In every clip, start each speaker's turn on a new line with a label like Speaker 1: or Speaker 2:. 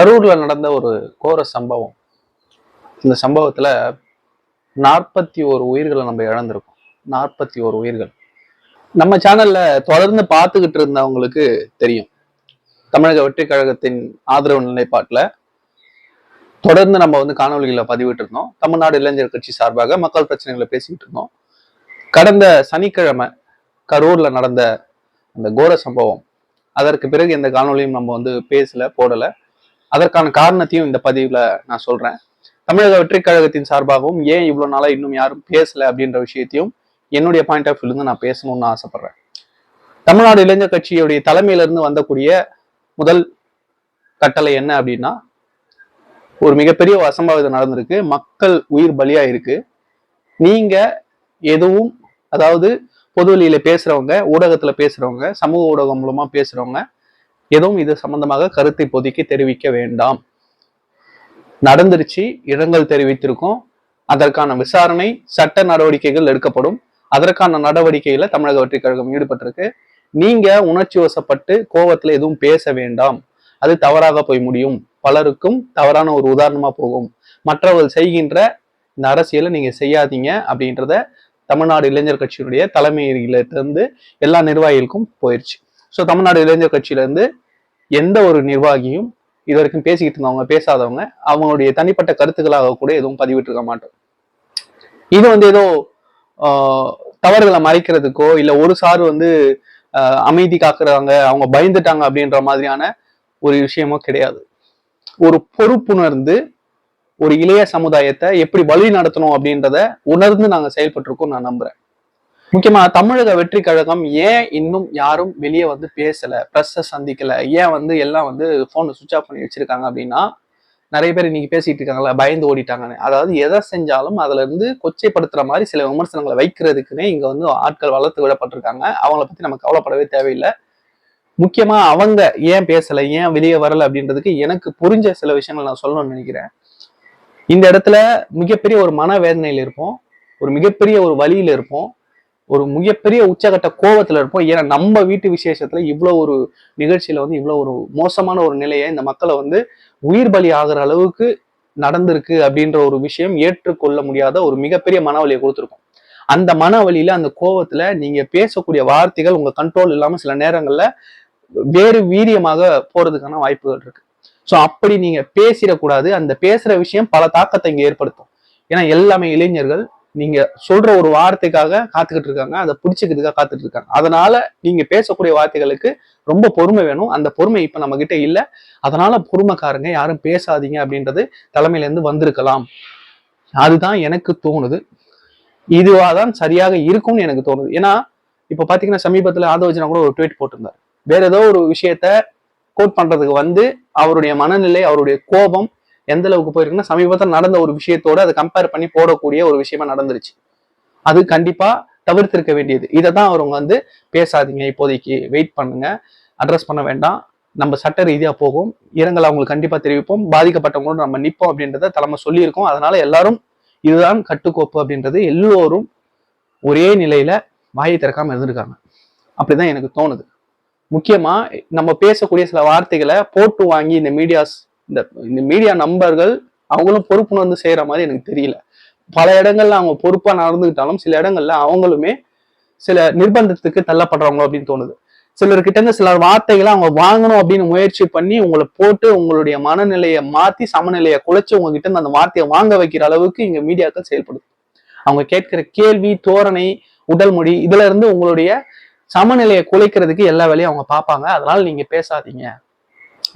Speaker 1: கரூர்ல நடந்த ஒரு கோர சம்பவம். இந்த சம்பவத்துல நாற்பத்தி ஒரு உயிர்களை நம்ம இழந்திருக்கோம். நாற்பத்தி ஒரு உயிர்கள். நம்ம சேனல்ல தொடர்ந்து பார்த்துக்கிட்டு இருந்தவங்களுக்கு தெரியும். தமிழக வெற்றி கழகத்தின் ஆதரவு நிலைப்பாட்டில் தொடர்ந்து நம்ம வந்து காணொலிகளை பதிவிட்டு இருந்தோம். தமிழ்நாடு இளைஞர் கட்சி சார்பாக மக்கள் பிரச்சனைகளை பேசிக்கிட்டு இருந்தோம். கடந்த சனிக்கிழமை கரூர்ல நடந்த அந்த கோர சம்பவம். அதற்கு பிறகு எந்த காணொலியும் நம்ம வந்து பேசல போடலை. அதற்கான காரணத்தையும் இந்த பதிவுல நான் சொல்றேன். தமிழக வெற்றி கழகத்தின் சார்பாகவும் ஏன் இவ்வளவு நாளா இன்னும் யாரும் பேசல அப்படின்ற விஷயத்தையும் என்னுடைய பாயிண்ட் ஆஃப் வியூலேருந்து நான் பேசணும்னு ஆசைப்படுறேன். தமிழ்நாடு இளைஞர் கட்சியுடைய தலைமையிலிருந்து வந்தக்கூடிய முதல் கட்டளை என்ன அப்படின்னா ஒரு மிகப்பெரிய அசம்பாவிதம் நடந்திருக்கு. மக்கள் உயிர் பலியா இருக்கு நீங்க எதுவும் அதாவது பொதுவெளியில பேசுறவங்க ஊடகத்துல பேசுறவங்க சமூக ஊடகம் மூலமா பேசுறவங்க எதுவும் இது சம்பந்தமாக கருத்தை பொதுக்கி தெரிவிக்க வேண்டாம். நடந்துருச்சு இடங்கள் தெரிவித்திருக்கோம். அதற்கான விசாரணை சட்ட நடவடிக்கைகள் எடுக்கப்படும். அதற்கான நடவடிக்கையில தமிழக வெற்றி கழகம் ஈடுபட்டிருக்கு. நீங்க உணர்ச்சி வசப்பட்டு கோவத்துல எதுவும் பேச வேண்டாம். அது தவறாக போய் முடியும். பலருக்கும் தவறான ஒரு உதாரணமா போகும். மற்றவர்கள் செய்கின்ற இந்த அரசியலை நீங்க செய்யாதீங்க அப்படின்றத தமிழ்நாடு இளைஞர் கட்சியினுடைய தலைமையிலிருந்து எல்லா நிர்வாகிகளுக்கும் போயிடுச்சு ஸோ தமிழ்நாடு இளைஞர் கட்சியிலேருந்து எந்த ஒரு நிர்வாகியும் இது வரைக்கும் பேசிக்கிட்டு இருந்தவங்க பேசாதவங்க அவங்களுடைய தனிப்பட்ட கருத்துக்களாக கூட எதுவும் பதிவிட்டிருக்க மாட்டோம். இது வந்து ஏதோ தவறுகளை மறைக்கிறதுக்கோ இல்ல ஒரு சார் வந்து அமைதி காக்குறாங்க அவங்க பயந்துட்டாங்க அப்படின்ற மாதிரியான ஒரு விஷயமோ கிடையாது. ஒரு பொறுப்புணர்ந்து ஒரு இளைய சமுதாயத்தை எப்படி வழி நடத்தணும் அப்படின்றத உணர்ந்து நாங்கள் செயல்பட்டிருக்கோம் நான் நம்புறேன். முக்கியமா தமிழக வெற்றி கழகம் ஏன் இன்னும் யாரும் வெளியே வந்து பேசல ப்ரெஸ்ஸை சந்திக்கல? ஏன் வந்து எல்லாம் வந்து போனை சுவிச் ஆஃப் பண்ணி வச்சிருக்காங்க அப்படின்னா நிறைய பேர் இன்னைக்கு பேசிட்டு இருக்காங்கல்ல பயந்து ஓடிட்டாங்கன்னு. அதாவது எதை செஞ்சாலும் அதுல இருந்து கொச்சைப்படுத்துற மாதிரி சில விமர்சனங்களை வைக்கிறதுக்குன்னே இங்க வந்து ஆட்கள் வளர்த்து விடப்பட்டிருக்காங்க. அவங்கள பத்தி நம்ம கவலைப்படவே தேவையில்லை. முக்கியமா அவங்க ஏன் பேசல ஏன் வெளியே வரல அப்படின்றதுக்கு எனக்கு புரிஞ்ச சில விஷயங்கள் நான் சொல்லணும்னு நினைக்கிறேன். இந்த இடத்துல மிகப்பெரிய ஒரு மனவேதனையில இருப்போம். ஒரு மிகப்பெரிய ஒரு வழியில இருப்போம். ஒரு மிகப்பெரிய உச்சகட்ட கோவத்துல இருப்போம். ஏன்னா நம்ம வீட்டு விசேஷத்துல இவ்வளவு ஒரு நிகழ்ச்சியில வந்து இவ்வளவு ஒரு மோசமான ஒரு நிலையை இந்த மக்களை வந்து உயிர் பலி ஆகுற அளவுக்கு நடந்திருக்கு அப்படின்ற ஒரு விஷயம் ஏற்றுக்கொள்ள முடியாத ஒரு மிகப்பெரிய மனவலியை கொடுத்துருக்கோம். அந்த மனவலியில அந்த கோவத்துல நீங்க பேசக்கூடிய வார்த்தைகள் உங்க கண்ட்ரோல் இல்லாம சில நேரங்கள்ல வேறு வீரியமாக போறதுக்கான வாய்ப்புகள் இருக்கு. ஸோ அப்படி நீங்க பேசிடக்கூடாது. அந்த பேசுற விஷயம் பல தாக்கத்தை இங்க ஏற்படுத்தும். ஏன்னா எல்லாமே இளைஞர்கள் நீங்க சொல்ற ஒரு வார்த்தைக்காக காத்துக்கிட்டு இருக்காங்க அதை பிடிச்சிக்கிறதுக்காக காத்துட்டு இருக்காங்க. அதனால நீங்க பேசக்கூடிய வார்த்தைகளுக்கு ரொம்ப பொறுமை வேணும். அந்த பொறுமை இப்ப நம்ம கிட்ட இல்ல. அதனால பொறுமைக்காரங்க யாரும் பேசாதீங்க அப்படின்றது தலைமையில இருந்து வந்திருக்கலாம். அதுதான் எனக்கு தோணுது. இதுவாதான் சரியாக இருக்கும்னு எனக்கு தோணுது. ஏன்னா இப்ப பாத்தீங்கன்னா சமீபத்துல ஆதவஜனா கூட ஒரு ட்வீட் போட்டிருந்தார். வேற ஏதோ ஒரு விஷயத்த கோட் பண்றதுக்கு வந்து அவருடைய மனநிலை அவருடைய கோபம் எந்த அளவுக்கு போயிருக்குன்னா சமீபத்தில் நடந்த ஒரு விஷயத்தோட அதை கம்பேர் பண்ணி போடக்கூடிய ஒரு விஷயமா நடந்துருச்சு. அது கண்டிப்பா தவிர்த்திருக்க வேண்டியது. இதை தான் அவங்க வந்து பேசாதீங்க இப்போதைக்கு வெயிட் பண்ணுங்க அட்ரஸ் பண்ண வேண்டாம். நம்ம சட்ட ரீதியா போகும். இரங்கல் அவங்களுக்கு கண்டிப்பா தெரிவிப்போம். பாதிக்கப்பட்டவங்களோட நம்ம நிற்போம் அப்படின்றத தலைமை சொல்லியிருக்கோம். அதனால எல்லாரும் இதுதான் கட்டுக்கோப்பு அப்படின்றது. எல்லோரும் ஒரே நிலையில வாயை திறக்காம இருந்திருக்காங்க. அப்படிதான் எனக்கு தோணுது. முக்கியமா நம்ம பேசக்கூடிய சில வார்த்தைகளை போட்டு வாங்கி இந்த மீடியாஸ் இந்த இந்த மீடியா நம்பர்கள் அவங்களும் பொறுப்புணர்ந்து செய்யற மாதிரி எனக்கு தெரியல. பல இடங்கள்ல அவங்க பொறுப்பா நடந்துக்கிட்டாலும் சில இடங்கள்ல அவங்களுமே சில நிர்பந்தத்துக்கு தள்ளப்படுறவங்க அப்படின்னு தோணுது. சிலர்கிட்ட இருந்து சில வார்த்தைகளை அவங்க வாங்கணும் அப்படின்னு முயற்சி பண்ணி உங்களை போட்டு உங்களுடைய மனநிலையை மாத்தி சமநிலையை குலைச்சு உங்ககிட்ட இருந்து அந்த வார்த்தையை வாங்க வைக்கிற அளவுக்கு இங்க மீடியாக்கள் செயல்படுது. அவங்க கேட்கிற கேள்வி தோரணை உடல் மொழி இதுல இருந்து உங்களுடைய சமநிலையை குலைக்கிறதுக்கு எல்லா வேலையும் அவங்க பார்ப்பாங்க. அதனால நீங்க பேசாதீங்க.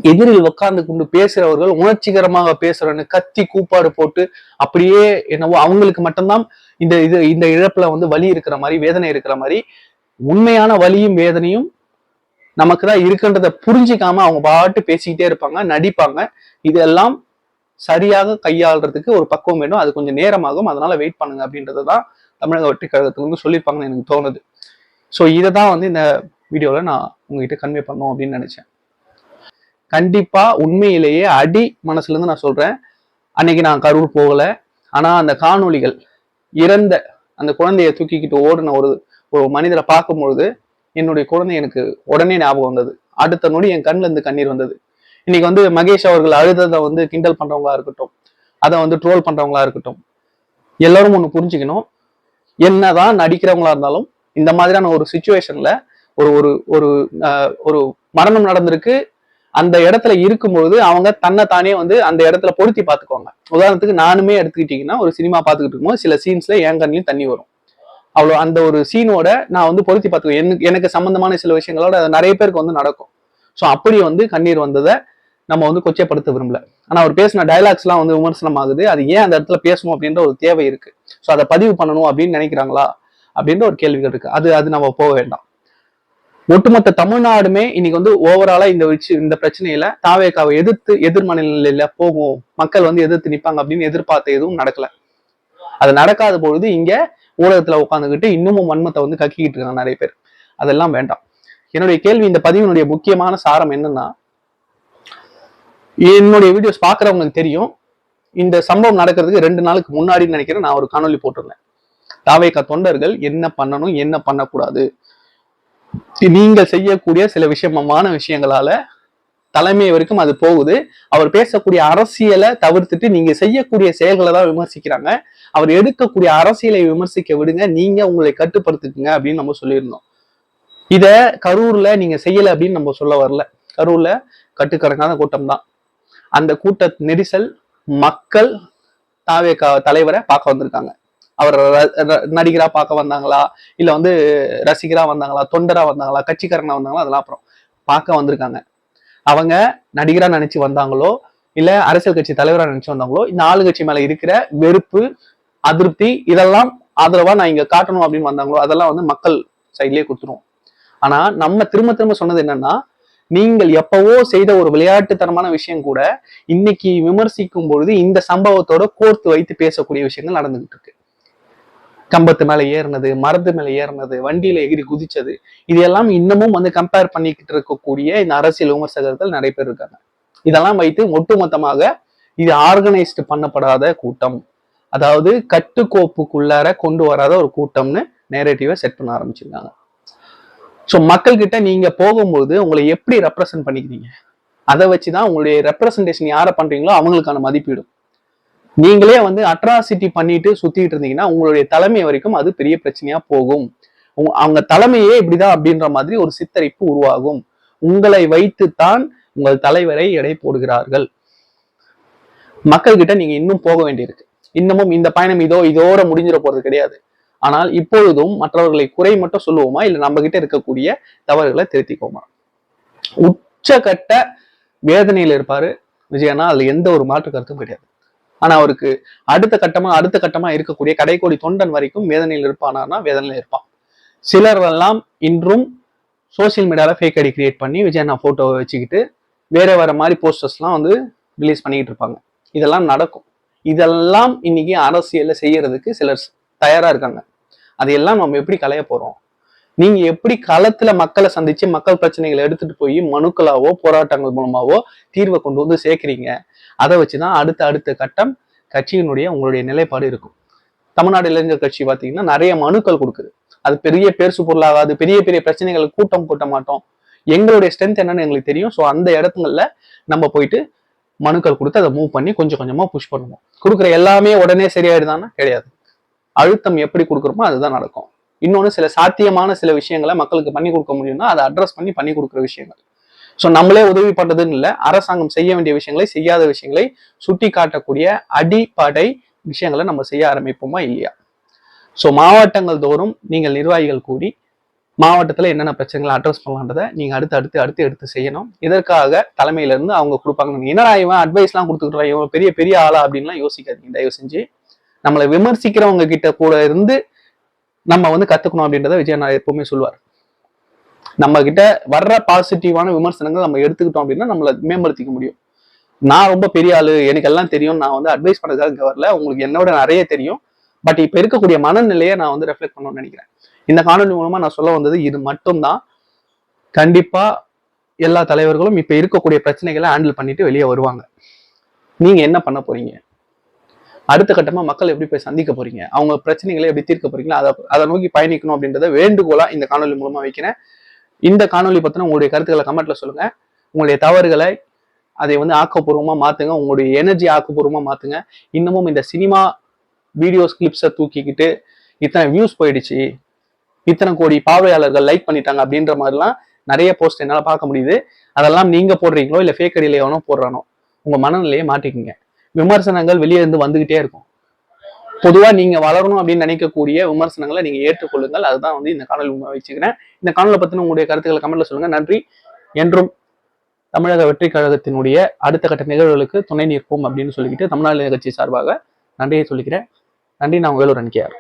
Speaker 1: எதிரில் உட்கார்ந்து கொண்டு பேசுறவர்கள் உணர்ச்சிகரமாக பேசுறன்னு கத்தி கூப்பாடு போட்டு அப்படியே என்னவோ அவங்களுக்கு மட்டும்தான் இந்த இது இந்த இழப்புல வந்து வலி இருக்கிற மாதிரி வேதனை இருக்கிற மாதிரி உண்மையான வலியும் வேதனையும் நமக்கு தான் இருக்குன்றத புரிஞ்சிக்காம அவங்க பாட்டு பேசிக்கிட்டே இருப்பாங்க நடிப்பாங்க. இதெல்லாம் சரியாக கையாளுறதுக்கு ஒரு பக்குவம் வேணும். அது கொஞ்சம் நேரமாகும். அதனால வெயிட் பண்ணுங்க அப்படின்றது தான் தமிழக வெற்றி வந்து சொல்லியிருப்பாங்கன்னு எனக்கு தோணுது. ஸோ இதை தான் வந்து இந்த வீடியோவில் நான் உங்ககிட்ட கன்வே பண்ணோம் அப்படின்னு நினச்சேன். கண்டிப்பா உண்மையிலேயே அடி மனசுல இருந்து நான் சொல்றேன். அன்னைக்கு நான் கரூர் போகல. ஆனா அந்த காணொளிகள் இறந்த அந்த குழந்தைய தூக்கிக்கிட்டு ஓடின ஒரு ஒரு மனிதரை பார்க்கும் பொழுது என்னுடைய குழந்தை எனக்கு உடனே ஞாபகம் வந்தது. அடுத்த நொடி என் கண்ணில் இருந்து கண்ணீர் வந்தது. இன்னைக்கு வந்து மகேஷ் அவர்கள் அழுததை வந்து கிண்டல் பண்றவங்களா இருக்கட்டும் அதை வந்து ட்ரோல் பண்றவங்களா இருக்கட்டும் எல்லாரும் ஒன்று புரிஞ்சுக்கணும். என்னதான் நடிக்கிறவங்களா இருந்தாலும் இந்த மாதிரியான ஒரு சுச்சுவேஷன்ல ஒரு ஒரு ஒரு ஒரு மரணம் நடந்திருக்கு. அந்த இடத்துல இருக்கும்போது அவங்க தன்னை தானே வந்து அந்த இடத்துல பொருத்தி பார்த்துக்குவாங்க. உதாரணத்துக்கு நானுமே எடுத்துக்கிட்டீங்கன்னா ஒரு சினிமா பார்த்துக்கிட்டு இருக்கும்போது சில சீன்ஸ்ல என் கண்ணிலும் தண்ணி வரும். அவ்வளோ அந்த ஒரு சீனோட நான் வந்து பொருத்தி பார்த்துக்குவேன். எனக்கு எனக்கு சம்மந்தமான சில விஷயங்களோட அது நிறைய பேருக்கு வந்து நடக்கும். ஸோ அப்படி வந்து கண்ணீர் வந்ததை நம்ம வந்து கொச்சைப்படுத்த விரும்பல. ஆனால் அவர் பேசின டயலாக்ஸ்லாம் வந்து விமர்சனம் ஆகுது அது ஏன் அந்த இடத்துல பேசணும் அப்படின்ற ஒரு தேவை இருக்கு. ஸோ அதை பதிவு பண்ணணும் அப்படின்னு நினைக்கிறாங்களா? அப்படின்ற ஒரு கேள்விகள் இருக்கு. அது அது நம்ம போக வேண்டாம். ஒட்டுமொத்த தமிழ்நாடுமே இன்னைக்கு வந்து ஓவராலா இந்த விஷயம் இந்த பிரச்சனையில தாவேக்காவை எதிர்த்து எதிர்மனநிலையில போகும் மக்கள் வந்து எதிர்த்து நிப்பாங்க அப்படின்னு எதிர்பார்த்த எதுவும் நடக்கல. அது நடக்காத பொழுது இங்க ஊடகத்துல உட்காந்துக்கிட்டு இன்னமும் வன்மத்தை வந்து கக்கிக்கிட்டு இருக்காங்க நிறைய பேர். அதெல்லாம் வேண்டாம். என்னுடைய கேள்வி இந்த பதிவினுடைய முக்கியமான சாரம் என்னன்னா என்னுடைய வீடியோஸ் பாக்குறவங்களுக்கு தெரியும். இந்த சம்பவம் நடக்கிறதுக்கு ரெண்டு நாளுக்கு முன்னாடி நினைக்கிறேன் நான் ஒரு காணொளி போட்டிருந்தேன். தாவேக்கா தொண்டர்கள் என்ன பண்ணணும் என்ன பண்ணக்கூடாது? நீங்கள் செய்யக்கூடிய சில விஷயமான விஷயங்களால தலைமை வரைக்கும் அது போகுது. அவர் பேசக்கூடிய அரசியலை தவிர்த்துட்டு நீங்க செய்யக்கூடிய செயல்களை தான் விமர்சிக்கிறாங்க. அவர் எடுக்கக்கூடிய அரசியலை விமர்சிக்க விடுங்க. நீங்க உங்களை கட்டுப்படுத்துக்குங்க அப்படின்னு நம்ம சொல்லியிருந்தோம். இத கரூர்ல நீங்க செய்யல அப்படின்னு நம்ம சொல்ல வரல. கரூர்ல கட்டுக்கடங்காத கூட்டம் தான். அந்த கூட்ட நெரிசல் மக்கள் தாவே தலைவரை பார்க்க வந்திருக்காங்க. அவர் ர- நடிகரா பார்க்க வந்தாங்களா? இல்ல வந்து ரசிகரா வந்தாங்களா? தொண்டரா வந்தாங்களா? கட்சிக்காரனா வந்தாங்களா? அதெல்லாம் அப்புறம் பார்க்க வந்திருக்காங்க. அவங்க நடிகரா நினைச்சு வந்தாங்களோ இல்ல அரசியல் கட்சி தலைவரா நினைச்சு வந்தாங்களோ இந்த ஆளுங்கட்சி மேல இருக்கிற வெறுப்பு அதிருப்தி இதெல்லாம் ஆதரவா நான் இங்க காட்டணும் அப்படின்னு வந்தாங்களோ அதெல்லாம் வந்து மக்கள் சைட்லயே கொடுத்துருவோம். ஆனா நம்ம திரும்ப திரும்ப சொன்னது என்னன்னா நீங்கள் எப்பவோ செய்த ஒரு விளையாட்டுத்தனமான விஷயம் கூட இன்னைக்கு விமர்சிக்கும் பொழுது இந்த சம்பவத்தோட கோர்த்து வைத்து பேசக்கூடிய விஷயங்கள் நடந்துகிட்டு இருக்கு. கம்பத்து மேலே ஏறினது மரத்து மேலே ஏறினது வண்டியில எகிரி குதிச்சது இது எல்லாம் இன்னமும் வந்து கம்பேர் பண்ணிக்கிட்டு இருக்கக்கூடிய இந்த அரசியல் விமர்சகர்கள் நிறைய பேர் இருக்காங்க. இதெல்லாம் வைத்து ஒட்டுமொத்தமாக இது ஆர்கனைஸ்டு பண்ணப்படாத கூட்டம். அதாவது கட்டுக்கோப்புக்குள்ளார கொண்டு வராத ஒரு கூட்டம்னு நேரடிவை செட் பண்ண ஆரம்பிச்சிருக்காங்க. ஸோ மக்கள்கிட்ட நீங்க போகும்போது உங்களை எப்படி ரெப்ரசன்ட் பண்ணிக்கிறீங்க? அதை வச்சு தான் உங்களுடைய ரெப்ரசன்டேஷன் யாரை பண்றீங்களோ அவங்களுக்கான மதிப்பீடும். நீங்களே வந்து அட்ராசிட்டி பண்ணிட்டு சுத்திட்டு இருந்தீங்கன்னா உங்களுடைய தலைமை வரைக்கும் அது பெரிய பிரச்சனையா போகும். அவங்க தலைமையே இப்படிதான் அப்படின்ற மாதிரி ஒரு சித்தரிப்பு உருவாகும். உங்களை வைத்துத்தான் உங்கள் தலைவரை எடை போடுகிறார்கள். மக்கள்கிட்ட நீங்க இன்னும் போக வேண்டியிருக்கு. இன்னமும் இந்த பயணம் இதோ இதோட முடிஞ்சிட போறது கிடையாது. ஆனால் இப்பொழுதும் மற்றவர்களை குறை மட்டும் சொல்லுவோமா? இல்ல நம்ம கிட்ட இருக்கக்கூடிய தவறுகளை திருத்திக்கோமா உச்சகட்ட வேதனையில இருப்பாரு விஜயனா அதுல எந்த ஒரு மாற்று கருத்தும் கிடையாது. ஆனா அவருக்கு அடுத்த கட்டமா அடுத்த கட்டமா இருக்கக்கூடிய கடைக்கோடி தொண்டன் வரைக்கும் வேதனையில் இருப்பானா வேதனையில் இருப்பான். சிலர் எல்லாம் இன்றும் சோஷியல் மீடியால ஃபேக் ஐடி கிரியேட் பண்ணி விஜயண்ணா போட்டோவை வச்சுக்கிட்டு வேற வேற மாதிரி போஸ்டர்ஸ்லாம் வந்து ரிலீஸ் பண்ணிக்கிட்டு இருப்பாங்க. இதெல்லாம் நடக்கும். இதெல்லாம் இன்னைக்கு அரசியல்ல செய்யறதுக்கு சிலர் தயாரா இருக்காங்க. அதையெல்லாம் நம்ம எப்படி களைய போறோம்? நீங்க எப்படி களத்துல மக்களை சந்திச்சு மக்கள் பிரச்சனைகளை எடுத்துட்டு போய் மனுக்களாவோ போராட்டங்கள் மூலமாவோ தீர்வை கொண்டு வந்து சேர்க்குறீங்க? அதை வச்சுதான் அடுத்த அடுத்த கட்டம் கட்சியினுடைய உங்களுடைய நிலைப்பாடு இருக்கும். தமிழ்நாடு இளைஞர் கட்சி பாத்தீங்கன்னா நிறைய மனுக்கள் கொடுக்குது. அது பெரிய பேர்சு பொருளாகாது பெரிய பெரிய பிரச்சனைகள் கூட்டம் கூட்ட மாட்டோம். எங்களுடைய ஸ்ட்ரென்த் என்னன்னு எங்களுக்கு தெரியும். ஸோ அந்த இடத்துங்களில் நம்ம போயிட்டு மனுக்கள் கொடுத்து அதை மூவ் பண்ணி கொஞ்சம் கொஞ்சமா புஷ் பண்ணுவோம். கொடுக்குற எல்லாமே உடனே சரியாயிடுதானா கிடையாது. அழுத்தம் எப்படி கொடுக்குறோமோ அதுதான் நடக்கும். இன்னொன்று சில சாத்தியமான சில விஷயங்களை மக்களுக்கு பண்ணி கொடுக்க முடியும்னா அதை அட்ரஸ் பண்ணி பண்ணி கொடுக்குற விஷயங்கள். ஸோ நம்மளே உதவி பண்றதுன்னு இல்லை. அரசாங்கம் செய்ய வேண்டிய விஷயங்களை செய்யாத விஷயங்களை சுட்டி காட்டக்கூடிய அடிப்படை விஷயங்களை நம்ம செய்ய ஆரம்பிப்போமா இல்லையா? ஸோ மாவட்டங்கள் தோறும் நீங்கள் நிர்வாகிகள் கூடி மாவட்டத்தில் என்னென்ன பிரச்சனைகளை அட்ரஸ் பண்ணலான்றதை நீங்கள் அடுத்து அடுத்து அடுத்து எடுத்து செய்யணும். இதற்காக தலைமையிலேருந்து அவங்க கொடுப்பாங்க. என்னடா இவன் அட்வைஸ்லாம் கொடுத்துக்கிட்டு இவன் பெரிய பெரிய ஆளா அப்படின்லாம் யோசிக்காதீங்க. தயவு செஞ்சு நம்மளை விமர்சிக்கிறவங்க கிட்ட கூட இருந்து நம்ம வந்து கற்றுக்கணும் அப்படின்றத விஜய் எப்பவுமே சொல்லுவார் நம்ம கிட்ட வர்ற பாசிட்டிவான விமர்சனங்கள் நம்ம எடுத்துக்கிட்டோம் அப்படின்னா நம்மளை மேம்படுத்திக்க முடியும். நான் ரொம்ப பெரிய ஆளு எனக்கு எல்லாம் தெரியும். நான் வந்து அட்வைஸ் பண்ணதுக்காக இங்க வரல. உங்களுக்கு என்னோட நிறைய தெரியும். பட் இப்ப இருக்கக்கூடிய மனநிலையை நான் வந்து ரெஃப்ளெக்ட் பண்ணணும்னு நினைக்கிறேன். இந்த காணொலி மூலமா நான் சொல்ல வந்தது இது மட்டும்தான். கண்டிப்பா எல்லா தலைவர்களும் இப்ப இருக்கக்கூடிய பிரச்சனைகளை ஹேண்டில் பண்ணிட்டு வெளியே வருவாங்க. நீங்க என்ன பண்ண போறீங்க? அடுத்த கட்டமா மக்கள் எப்படி போய் சந்திக்க போறீங்க? அவங்க பிரச்சனைகளை எப்படி தீர்க்க போறீங்களா? அதை அதை நோக்கி பயணிக்கணும் அப்படின்றத வேண்டுகோளா இந்த காணொலி மூலமா வைக்கிறேன். இந்த காணொலி பத்தின உங்களுடைய கருத்துக்களை கமெண்ட்ல சொல்லுங்க. உங்களுடைய தவறுகளை அதை வந்து ஆக்கப்பூர்வமா மாத்துங்க. உங்களுடைய எனர்ஜி ஆக்கப்பூர்வமா மாத்துங்க. இன்னமும் இந்த சினிமா வீடியோஸ் கிளிப்ஸை தூக்கிக்கிட்டு இத்தனை வியூஸ் போயிடுச்சு. இத்தனை கோடி பார்வையாளர்கள் லைக் பண்ணிட்டாங்க அப்படின்ற மாதிரிலாம் நிறைய போஸ்ட் என்னால் பார்க்க முடியுது. அதெல்லாம் நீங்கள் போடுறீங்களோ இல்லை ஃபேக்கடியில் எவனோ போடுறானோ உங்கள் மனநிலையை மாட்டிக்கிங்க. விமர்சனங்கள் வெளியே இருந்து வந்துகிட்டே இருக்கும். பொதுவா நீங்க வளரணும் அப்படின்னு நினைக்கக்கூடிய விமர்சனங்களை நீங்க ஏற்றுக்கொள்ளுங்கள். அதுதான் வந்து இந்த காணொலி வச்சுக்கிறேன். இந்த காணொலி பத்தின உங்களுடைய கருத்துக்களை கமெண்ட்ல சொல்லுங்க. நன்றி. என்றும் தமிழக வெற்றி கழகத்தினுடைய அடுத்த கட்ட நிகழ்வுகளுக்கு துணை நிற்போம் அப்படின்னு சொல்லிக்கிட்டு தமிழ்நாடு கட்சி சார்பாக நன்றியை சொல்லிக்கிறேன். நன்றி. நான் வேலூர் அன்கியார்